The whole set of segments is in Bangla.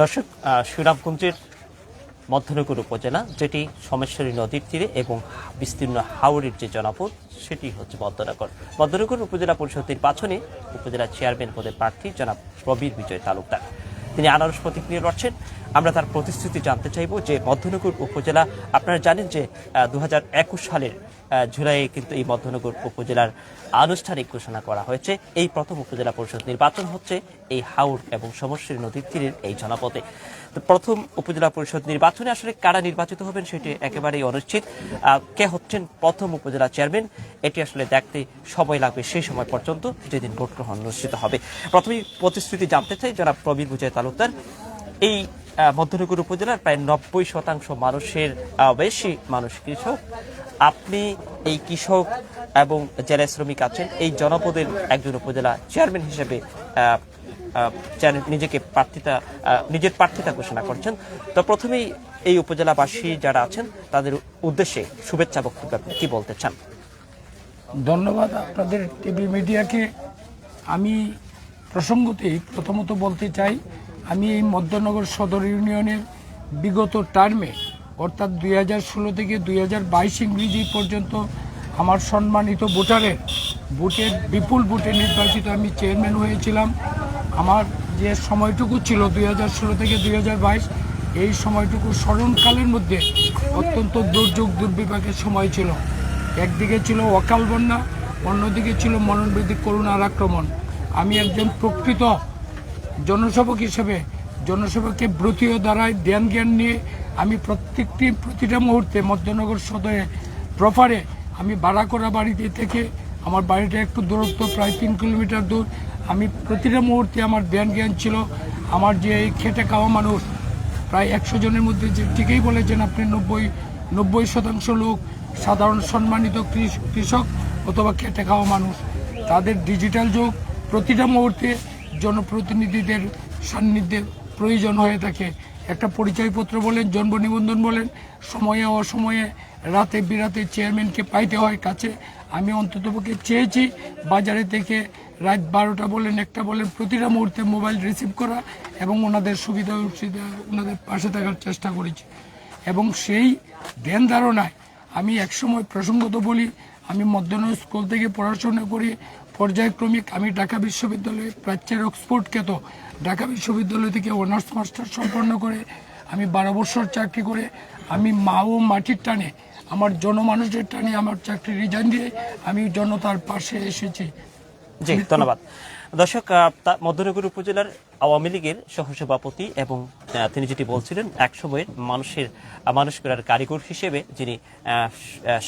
দর্শক আহ, শ্রীরামগঞ্জের মধ্যনগর উপজেলা যেটি সোমেশ্বরী নদীর তীরে এবং বিস্তীর্ণ হাওড়ের যে জনপদ সেটি হচ্ছে মধ্যনগর। মধ্যনগর উপজেলা পরিষদ নির্বাচনে উপজেলা চেয়ারম্যান পদে প্রার্থী জনাব প্রবীর বিজয় তালুকদার। তিনি আনারস প্রতিক্রিয়া লড়ছেন আমরা তার প্রতিশ্রুতি জানতে চাইব যে মধ্যনগর উপজেলা আপনারা জানেন যে দু হাজার একুশ সালের জুলাইয়ে কিন্তু এই মধ্যনগর উপজেলার আনুষ্ঠানিক ঘোষণা করা হয়েছে। এই প্রথম উপজেলা পরিষদ নির্বাচন হচ্ছে এই হাওড় এবং সমস্যা নদীর তীরের এই জনপদে। প্রথম উপজেলা পরিষদ নির্বাচনে আসলে কারা নির্বাচিত হবেন সেটি একেবারেই অনিশ্চিত। কে হচ্ছেন প্রথম উপজেলা চেয়ারম্যান, এটি আসলে দেখতে সময় লাগবে সেই সময় পর্যন্ত যেদিন ভোট গ্রহণ অনুষ্ঠিত হবে। প্রথমেই প্রতিশ্রুতি জানতে চাই যারা প্রবীর বিজয় তালুকদার। এই মধ্যনগর উপজেলার প্রায় নব্বই শতাংশ মানুষের বেশি মানুষ কৃষক। আপনি এই কৃষক এবং জেলা শ্রমিক আছেন, এই জনপদের একজন উপজেলা চেয়ারম্যান হিসেবে নিজেকে প্রার্থিতা নিজের প্রার্থিতা ঘোষণা করছেন, তো প্রথমেই এই উপজেলাবাসী যারা আছেন, তাদের উদ্দেশ্যে শুভেচ্ছা বক্তব্য আপনি কি বলতে চান? ধন্যবাদ আপনাদের টিভি মিডিয়াকে। আমি প্রসঙ্গতেই প্রথমত বলতে চাই, আমি এই মধ্যনগর সদর ইউনিয়নের বিগত টার্মে অর্থাৎ দুই হাজার ষোলো থেকে দুই হাজার বাইশ ইংরেজি পর্যন্ত আমার সম্মানিত ভোটারের ভোটের বিপুল ভোটে নির্বাচিত আমি চেয়ারম্যান হয়েছিলাম। আমার যে সময়টুকু ছিল দুই হাজার ষোলো থেকে দুই হাজার বাইশ, এই সময়টুকু স্মরণকালের মধ্যে অত্যন্ত দুর্যোগ দুর্বিপাকের সময় ছিল। একদিকে ছিল অকাল বন্যা, অন্যদিকে ছিল মননবৃদ্ধি করুণার আক্রমণ। আমি একজন প্রকৃত জনসেবক হিসেবে, জনসেবককে ব্রতীয় দ্বারায় জ্ঞান জ্ঞান নিয়ে আমি প্রত্যেকটি প্রতিটা মুহূর্তে মধ্যনগর সদরে প্রপারে আমি ভাড়া করা বাড়িতে থেকে আমার বাড়িটা একটু দূরত্ব প্রায় তিন কিলোমিটার দূর। আমি প্রতিটা মুহূর্তে আমার জ্ঞান জ্ঞান ছিল। আমার যে এই খেটে খাওয়া মানুষ, প্রায় একশো জনের মধ্যে যে ঠিকই বলেছেন আপনি, নব্বই নব্বই শতাংশ লোক সাধারণ সম্মানিত কৃষক অথবা খেটে খাওয়া মানুষ। তাদের ডিজিটাল যুগ, প্রতিটা মুহূর্তে জনপ্রতিনিধিদের সান্নিধ্যে প্রয়োজন হয়ে থাকে। একটা পরিচয়পত্র বলেন জন্ম নিবন্ধন বলেন, সময়ে অসময়ে, রাতে বিরাতে চেয়ারম্যানকে পাইতে হয় কাছে। আমি অন্ততপক্ষে চেয়েছি বাজারে থেকে রাত বারোটা বলেন, একটা বলেন, প্রতিটা মুহূর্তে মোবাইল রিসিভ করা এবং ওনাদের সুবিধা অসুবিধা ওনাদের পাশে থাকার চেষ্টা করেছি। এবং সেই ধ্যান ধারণায় আমি একসময় প্রসঙ্গত বলি, আমি মধ্যাহ্ন স্কুল থেকে পড়াশোনা করি পর্যায়ক্রমিক আমি ঢাকা বিশ্ববিদ্যালয়ে প্রাচ্যের খ্যাত ঢাকা বিশ্ববিদ্যালয় থেকে অনার্স মাস্টার সম্পন্ন করে আমি বারো বছর চাকরি করে আমি মা ও মাটির টানে, আমার জনমানুষের টানে আমার চাকরি রিজাইন দিয়ে আমি জনতার পাশে এসেছি। জি, ধন্যবাদ। দর্শক মধ্যনগর উপজেলার আওয়ামী লীগের সহসভাপতি এবং তিনি যেটি বলছিলেন একসময়ের মানুষের মানুষ করার কারিগর হিসেবে যিনি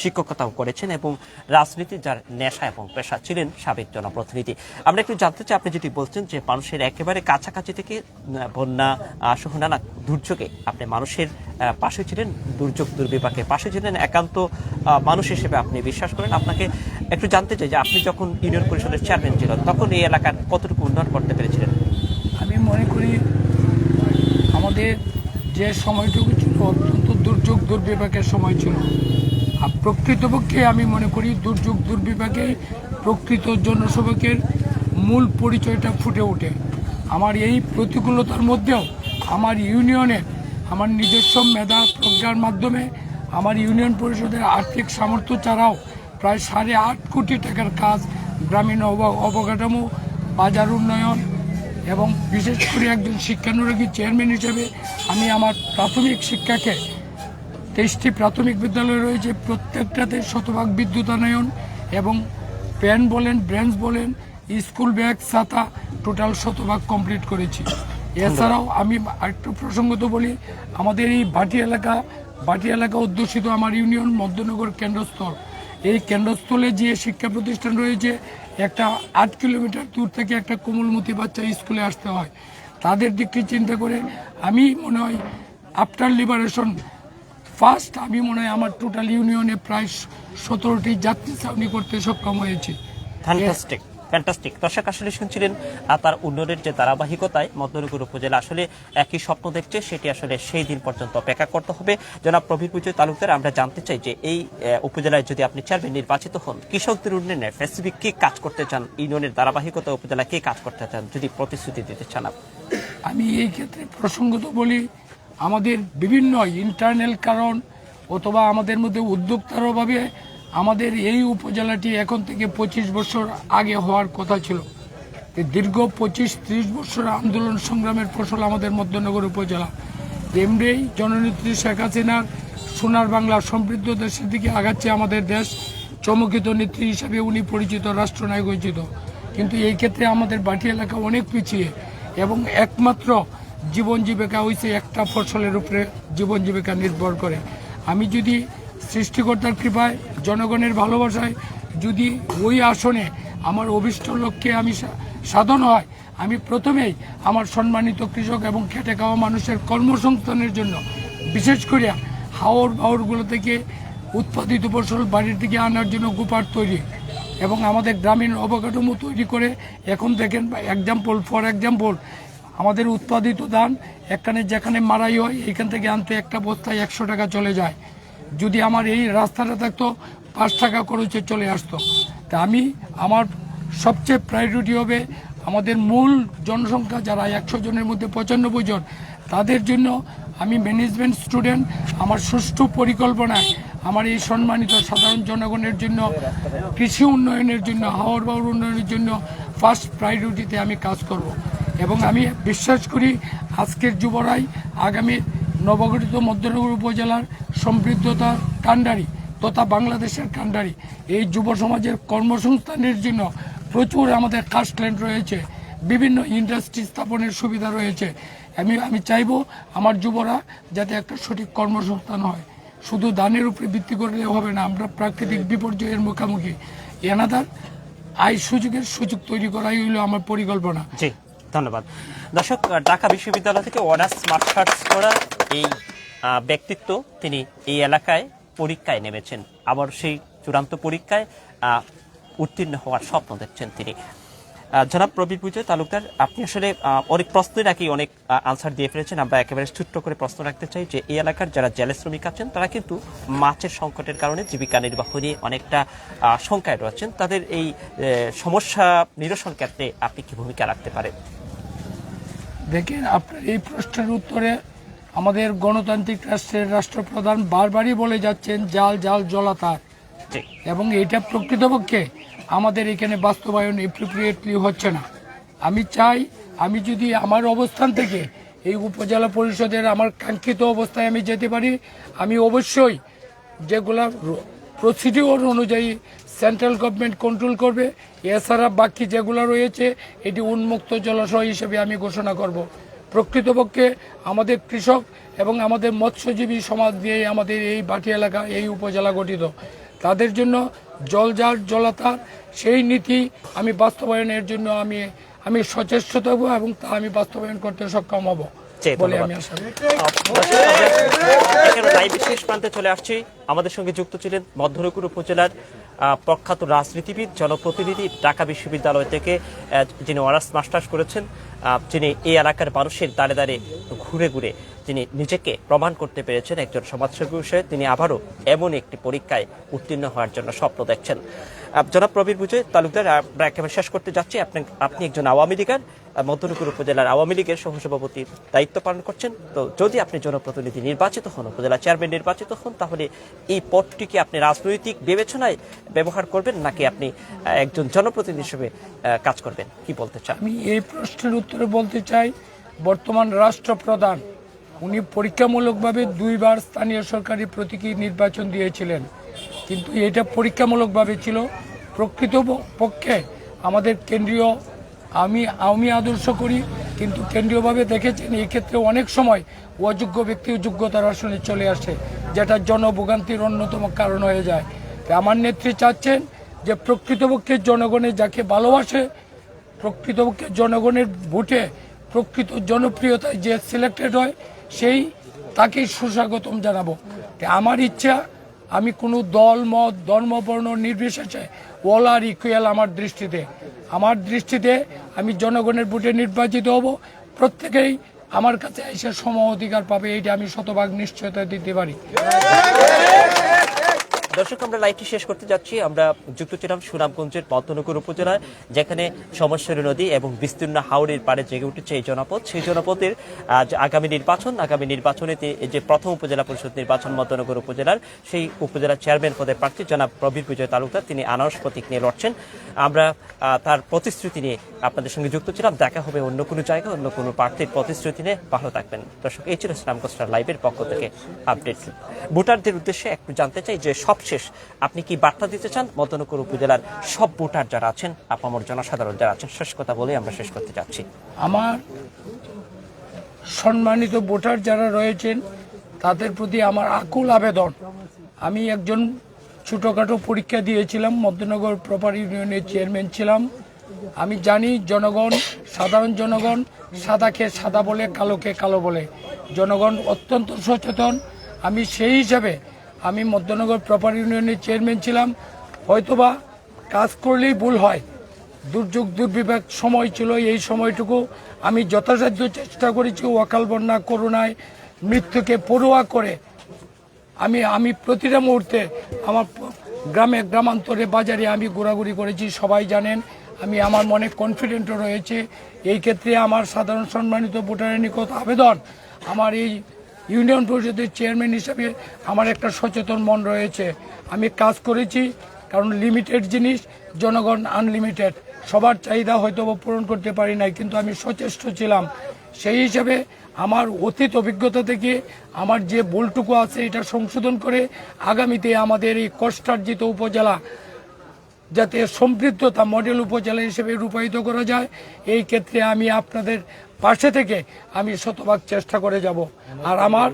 শিক্ষকতাও করেছেন এবং রাজনীতি যার নেশা এবং পেশা ছিলেন সাবেক জনপ্রতিনিধি। আমরা একটু জানতে চাই, আপনি যেটি বলছেন যে মানুষের একেবারে কাছাকাছি থেকে বন্যা সহ নানা দুর্যোগে আপনি মানুষের পাশে ছিলেন, দুর্যোগ দুর্বিপাকে পাশে ছিলেন, একান্ত মানুষ হিসেবে আপনি বিশ্বাস করেন। আপনাকে একটু জানতে চাই যে আপনি যখন ইউনিয়ন পরিষদের চেয়ারম্যান ছিলেন, তখন এই এলাকার কতটুকু উন্নয়ন করতে পেরেছিলেন? আমি মনে করি আমাদের যে সময়টুকু ছিল অত্যন্ত দুর্যোগ দুর্বিপাকের সময় ছিল। আর প্রকৃতপক্ষে আমি মনে করি দুর্যোগ দুর্বিপাকে, প্রকৃত জনসেবকের মূল পরিচয়টা ফুটে ওঠে। আমার এই প্রতিকূলতার মধ্যেও আমার ইউনিয়নে আমার নিজস্ব মেধা প্রজ্ঞার মাধ্যমে আমার ইউনিয়ন পরিষদের আর্থিক সামর্থ্য ছাড়াও প্রায় সাড়ে আট কোটি টাকার কাজ গ্রামীণ অব- অবকাঠামো, বাজার উন্নয়ন এবং বিশেষ করে একজন শিক্ষানুরাগী চেয়ারম্যান হিসেবে আমি আমার প্রাথমিক শিক্ষাকে, তেইশটি প্রাথমিক বিদ্যালয় রয়েছে, প্রত্যেকটাতে শতভাগ বিদ্যুতায়ন এবং পেন বলেন, ব্রেঞ্চ বলেন, স্কুল ব্যাগ, ছাতা, টোটাল শতভাগ কমপ্লিট করেছি। এছাড়াও আমি আরেকটু প্রসঙ্গত বলি, আমাদের এই ভাটি এলাকা ভাটি এলাকা অধ্যুষিত আমার ইউনিয়ন মধ্যনগর কেন্দ্রস্থল। এই কেন্দ্রস্থলে যে শিক্ষা প্রতিষ্ঠান রয়েছে, একটা আট কিলোমিটার দূর থেকে একটা কোমলমতি বাচ্চা স্কুলে আসতে হয়। তাদের দিকটি চিন্তা করে আমি মনে হয় আফটার লিবারেশন ফার্স্ট, আমি মনে হয় আমার টোটাল ইউনিয়নে প্রায় সতেরোটি যাত্রী ছাউনি করতে সক্ষম হয়েছি। ফ্যান্টাস্টিক দর্শক আসলে শুনছিলেন তার উন্নয়নের যে ধারাবাহিকতায় মধ্যনগর উপজেলা আসলে একই স্বপ্ন দেখছে, সেটি আসলে সেই দিন পর্যন্ত অপেক্ষা করতে হবে। জনাব প্রবীর পুজোর তালুকদার, আমরা জানতে চাই যে এই উপজেলায় যদি আপনি চেয়ারম্যান নির্বাচিত হন, কৃষকদের উন্নয়নে স্পেসিফিক কি কাজ করতে চান? ইউনিয়নের ধারাবাহিকতা উপজেলা কি কাজ করতে চান? যদি প্রতিশ্রুতি দিতে চান আমি এই ক্ষেত্রে প্রসঙ্গত বলি, আমাদের বিভিন্ন ইন্টারনাল কারণ অথবা আমাদের মধ্যে উদ্যোক্তার অভাবে আমাদের এই উপজেলাটি এখন থেকে পঁচিশ বছর আগে হওয়ার কথা ছিল। দীর্ঘ পঁচিশ, ত্রিশ বছর আন্দোলন সংগ্রামের ফসল আমাদের মধ্যনগর উপজেলা। এমনি জননেত্রী শেখ হাসিনার সোনার বাংলা সমৃদ্ধ দেশের দিকে আগাচ্ছে আমাদের দেশ। চমকিত নেত্রী হিসাবে উনি পরিচিত, রাষ্ট্রনায়ক হয়েছিল কিন্তু এই ক্ষেত্রে আমাদের বাটি এলাকা অনেক পিছিয়ে এবং একমাত্র জীবন জীবিকা হয়েছে একটা ফসলের উপরে জীবন জীবিকা নির্ভর করে। আমি যদি সৃষ্টিকর্তার কৃপায়, জনগণের ভালোবাসায় যদি ওই আসনে আমার অভিষ্ট লক্ষ্যে আমি সাধন হয়, আমি প্রথমেই আমার সম্মানিত কৃষক এবং খেটে খাওয়া মানুষের কর্মসংস্থানের জন্য বিশেষ করে হাওর বাওরগুলো থেকে উৎপাদিত ফসল বাড়ির দিকে আনার জন্য গোপার তৈরি এবং আমাদের গ্রামীণ অবকাঠামো তৈরি করে এখন দেখেন এক্সাম্পল ফর এক্সাম্পল আমাদের উৎপাদিত ধান এখানে যেখানে মারাই হয় এখান থেকে আনতে একটা বস্তায় একশো টাকা চলে যায়। যদি আমার এই রাস্তাটা থাকতো, পাঁচ টাকা খরচে চলে আসতো। তা আমি আমার সবচেয়ে প্রায়োরিটি হবে আমাদের মূল জনসংখ্যা যারা একশো জনের মধ্যে পঁচানব্বই জন, তাদের জন্য আমি ম্যানেজমেন্ট স্টুডেন্ট আমার সুষ্ঠু পরিকল্পনায় আমার এই সম্মানিত সাধারণ জনগণের জন্য, কৃষি উন্নয়নের জন্য, হাওর বাউর উন্নয়নের জন্য ফার্স্ট প্রায়োরিটিতে আমি কাজ করব। এবং আমি বিশ্বাস করি আজকের যুবরাই আগামী নবগঠিত মধ্যনগর উপজেলার সমৃদ্ধতা কাণ্ডারি তথা বাংলাদেশের কাণ্ডারি। এই যুব সমাজের কর্মসংস্থানের জন্য প্রচুর আমাদের কাস্টল্যান্ড রয়েছে। বিভিন্ন ইন্ডাস্ট্রি স্থাপনের সুবিধা রয়েছে। আমি আমি চাইব আমার যুবরা যাতে একটা সঠিক কর্মসংস্থান হয়। শুধু দানের উপরে ভিত্তি করলে হবে না, আমরা প্রাকৃতিক বিপর্যয়ের মুখোমুখি। এনাদার আয় সুযোগের সুযোগ তৈরি করাই হইল আমার পরিকল্পনা। জি, ধন্যবাদ। দর্শক, ঢাকা বিশ্ববিদ্যালয় থেকে অনার্স মাস্টার্স করা এই ব্যক্তিত্ব তিনি এই এলাকায় পরীক্ষায় নেমেছেন। আবার সেই চূড়ান্ত পরীক্ষায় উত্তীর্ণ হওয়ার স্বপ্ন দেখছেন তিনি। জনাব প্রবীর পুজোয় তালুকদার, আপনি আসলে অনেক প্রশ্নই নাকি অনেক আনসার দিয়ে ফেলেছেন। আমরা একেবারে ছোট্ট করে প্রশ্ন রাখতে চাই যে, এই এলাকার যারা জেলে শ্রমিক আছেন, তারা কিন্তু মাছের সংকটের কারণে জীবিকা নির্বাহ নিয়ে অনেকটা শঙ্কায় রয়েছেন। তাদের এই সমস্যা নিরসন ক্ষেত্রে আপনি কি ভূমিকা রাখতে পারেন? দেখেন, আপনার এই প্রশ্নের উত্তরে আমাদের গণতান্ত্রিক রাষ্ট্রের রাষ্ট্রপ্রধান বারবারই বলে যাচ্ছেন জাল জাল জলাতার এবং এটা প্রকৃতপক্ষে আমাদের এখানে বাস্তবায়ন এপ্রিপ্রিয়েটলি হচ্ছে না। আমি চাই আমি যদি আমার অবস্থান থেকে এই উপজেলা পরিষদের আমার কাঙ্ক্ষিত অবস্থায় আমি যেতে পারি আমি অবশ্যই যেগুলা প্রসিডিওর অনুযায়ী সেন্ট্রাল গভর্নমেন্ট কন্ট্রোল করবে এছাড়া বাকি যেগুলো রয়েছে এটি উন্মুক্ত জলাশয় হিসেবে আমি ঘোষণা করব। প্রকৃতপক্ষে আমাদের কৃষক এবং আমাদের মৎস্যজীবী সমাজ দিয়ে আমাদের এই বাটি এলাকা এই উপজেলা গঠিত। তাদের জন্য জলজার জলাতার সেই নীতি আমি বাস্তবায়নের জন্য আমি আমি সচেষ্ট থাকব এবং তা আমি বাস্তবায়ন করতে সক্ষম হব বলে আমি আশা লাইভ শেষ প্রান্তে চলে আসছি। আমাদের সঙ্গে যুক্ত ছিলেন মধ্যনগর উপজেলার প্রখ্যাত রাজনীতিবিদ, জনপ্রতিনিধি ঢাকা বিশ্ববিদ্যালয় থেকে যিনি অনার্স মাস্টার্স করেছেন যিনি এই এলাকার মানুষের দাঁড়ে দাঁড়ে ঘুরে ঘুরে তিনি নিজেকে প্রমাণ করতে পেরেছেন, একজন সমাজসেবী হিসেবে তিনি আবারও এমন একটি পরীক্ষায় উত্তীর্ণ হওয়ার জন্য স্বপ্ন দেখছেন। জনাব প্রবীর বুঝে তালুকদার আমরা একেবারে শেষ করতে যাচ্ছি। আপনি আপনি একজন আওয়ামী লীগের মধ্যনগর উপজেলার আওয়ামী লীগের সহসভাপতির দায়িত্ব পালন করছেন। তো যদি আপনি জনপ্রতিনিধি নির্বাচিত হন, উপজেলা চেয়ারম্যান নির্বাচিত হন, তাহলে এই পদটিকে আপনি রাজনৈতিক বিবেচনায় ব্যবহার করবেন, নাকি আপনি একজন জনপ্রতিনিধি হিসেবে কাজ করবেন? কি বলতে চান? আমি এই প্রশ্নের উত্তরে বলতে চাই, বর্তমান রাষ্ট্রপ্রধান, উনি পরীক্ষামূলকভাবে দুইবার স্থানীয় সরকারি প্রতীকী নির্বাচন দিয়েছিলেন। কিন্তু এটা পরীক্ষামূলকভাবে ছিল। প্রকৃত পক্ষে আমাদের কেন্দ্রীয়, আমি আমি আদর্শ করি, কিন্তু কেন্দ্রীয়ভাবে দেখেছেন এই ক্ষেত্রে অনেক সময় অযোগ্য ব্যক্তি যোগ্যতার আসনে চলে আসে, যেটা জনভোগান্তির অন্যতম কারণ হয়ে যায়। আমার নেত্রী চাচ্ছেন যে প্রকৃতপক্ষে জনগণে যাকে ভালোবাসে, প্রকৃতপক্ষে জনগণের ভোটে প্রকৃত জনপ্রিয়তায় যে সিলেক্টেড হয়, সেই তাকেই সুস্বাগতম জানাব। আমার ইচ্ছা আমি কোনো দল, মত, ধর্মবর্ণ, নির্বিশেষে অল আর ইকুয়াল আমার দৃষ্টিতে। আমার দৃষ্টিতে আমি জনগণের ভোটে নির্বাচিত হব। প্রত্যেকেই আমার কাছে এসে সম অধিকার পাবে, এইটা আমি শতভাগ নিশ্চয়তা দিতে পারি। দর্শক, আমরা লাইভটি শেষ করতে যাচ্ছি। আমরা যুক্ত ছিলাম সুনামগঞ্জের পদ্মনগর উপজেলায়, যেখানে সমস্যারী নদী এবং বিস্তীর্ণ হাওড়ের পাড়ে জেগে উঠেছে এই জনপদ। সেই জনপদের আজ আগামী নির্বাচন, আগামী নির্বাচনে যে প্রথম উপজেলা পরিষদ নির্বাচন মধ্যনগর উপজেলার, সেই উপজেলার চেয়ারম্যান পদে প্রার্থী জনাব প্রবীর বিজয় তালুকদার, তিনি আনারস প্রতীক নিয়ে লড়ছেন। আমরা তার প্রতিশ্রুতি নিয়ে আপনাদের সঙ্গে যুক্ত ছিলাম। দেখা হবে অন্য কোনো জায়গায়, অন্য কোনো প্রার্থীর প্রতিশ্রুতি নিয়ে। ভালো থাকবেন। দর্শক, এই ছিল সুনামগঞ্জ লাইভের পক্ষ থেকে আপডেট। ভোটারদের উদ্দেশ্যে একটু জানতে চাই যে সবশেষ আপনি কি বার্তা দিতে চান? মদনপুর উপজেলার সব ভোটার যারা আছেন, আপামর জনসাধারণ যারা আছেন, শেষ কথা বলে আমরা শেষ করতে যাচ্ছি। আমার সম্মানিত ভোটার যারা রয়েছেন, তাদের প্রতি আমার আকুল আবেদন। আমি একজন ছোটোখাটো পরীক্ষা দিয়েছিলাম, মধ্যনগর প্রপার ইউনিয়নের চেয়ারম্যান ছিলাম। আমি জানি জনগণ সাধারণ জনগণ সাদাকে সাদা বলে, কালোকে কালো বলে। জনগণ অত্যন্ত সচেতন। আমি সেই হিসাবে আমি মধ্যনগর প্রপার ইউনিয়নের চেয়ারম্যান ছিলাম। হয়তোবা কাজ করলেই ভুল হয়। দুর্যোগ, দুর্বিপাক সময় ছিল এই সময়টুকু। আমি যথাসাধ্য চেষ্টা করেছি ওয়াকাল বন্যা করোনায় মৃত্যুকে পড়ুয়া করে। আমি আমি প্রতিটা মুহূর্তে আমার গ্রামে, গ্রামান্তরে, বাজারে আমি ঘোরাঘুরি করেছি, সবাই জানেন। আমি আমার মনে কনফিডেন্টও রয়েছে। এই ক্ষেত্রে আমার সাধারণ সম্মানিত ভোটারের নিকট আবেদন। আমার এই ইউনিয়ন পরিষদের চেয়ারম্যান হিসাবে আমার একটা সচেতন মন রয়েছে। আমি কাজ করেছি, কারণ লিমিটেড জিনিস, জনগণ আনলিমিটেড সবার চাহিদা হয়তো পূরণ করতে পারি নাই, কিন্তু আমি সচেষ্ট ছিলাম। সেই হিসাবে আমার অতীত অভিজ্ঞতা থেকে আমার যে ভুলটুকু আছে এটা সংশোধন করে আগামীতে আমাদের এই কষ্টার্জিত উপজেলা যাতে সমৃদ্ধতা মডেল উপজেলা হিসেবে রূপায়িত করা যায়, এই ক্ষেত্রে আমি আপনাদের পাশে থেকে আমি শতভাগ চেষ্টা করে যাব। আর আমার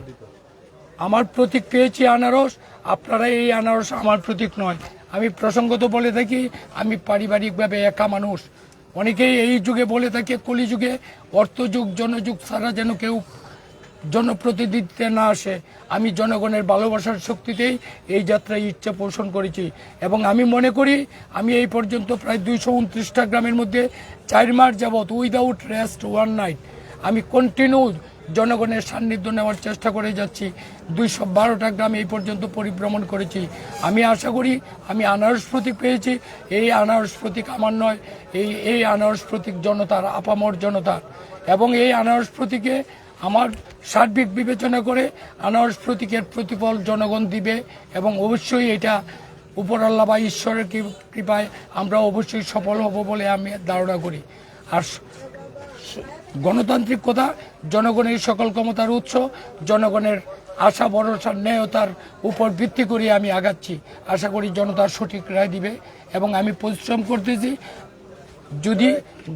আমার প্রতীক পেয়েছি আনারস। আপনারা এই আনারস আমার প্রতীক নয়। আমি প্রসঙ্গত বলে থাকি, আমি পারিবারিকভাবে একা মানুষ। অনেকেই এই যুগে বলে থাকে, কলিযুগে অর্থযুগ, জনযুগ ছাড়া যেন কেউ জনপ্রতিনিধিত্বে না আসে, আমি জনগণের ভালোবাসার শক্তিতেই এই যাত্রায় ইচ্ছা পোষণ করেছি। এবং আমি মনে করি, আমি এই পর্যন্ত প্রায় দুইশো উনত্রিশটা গ্রামের মধ্যে চার মাস যাবৎ উইদাউট রেস্ট ওয়ান নাইট আমি কন্টিনিউ জনগণের সান্নিধ্য নেওয়ার চেষ্টা করে যাচ্ছি। দুইশো বারোটা গ্রাম এই পর্যন্ত পরিভ্রমণ করেছি। আমি আশা করি, আমি আনারস প্রতীক পেয়েছি। এই আনারস প্রতীক আমার নয়, এই এই আনারস প্রতীক জনতার, আপামর জনতার। এবং এই আনারস প্রতীকে আমার সার্বিক বিবেচনা করে আনারস প্রতীকের প্রতিফল জনগণ দিবে এবং অবশ্যই এটা উপরাল্লা বা ঈশ্বরের কৃপায় আমরা অবশ্যই সফল হব বলে আমি ধারণা করি। আর গণতান্ত্রিক কথা, জনগণের সকল ক্ষমতার উৎস, জনগণের আশা, ভরসা ন্যায়তার উপর ভিত্তি করে আমি আগাচ্ছি। আশা করি জনতার সঠিক রায় দিবে এবং আমি পরিশ্রম করতেছি। যদি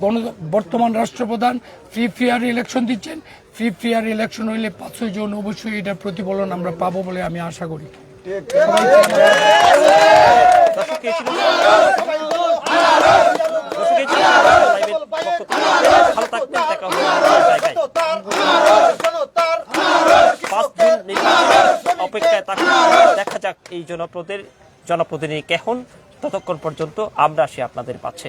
গণ বর্তমান রাষ্ট্রপ্রধান ফ্রি ফেয়ার ইলেকশন দিচ্ছেন ফ্রি ফেয়ার ইলেকশন হইলে পাঁচশো জন অবশ্যই এটার প্রতিফলন আমরা পাবো বলে আমি আশা করি। অপেক্ষায় দেখা যাক এই জনপদের জনপ্রতিনিধি কেহন ততক্ষণ পর্যন্ত আমরা আসি আপনাদের পাচ্ছে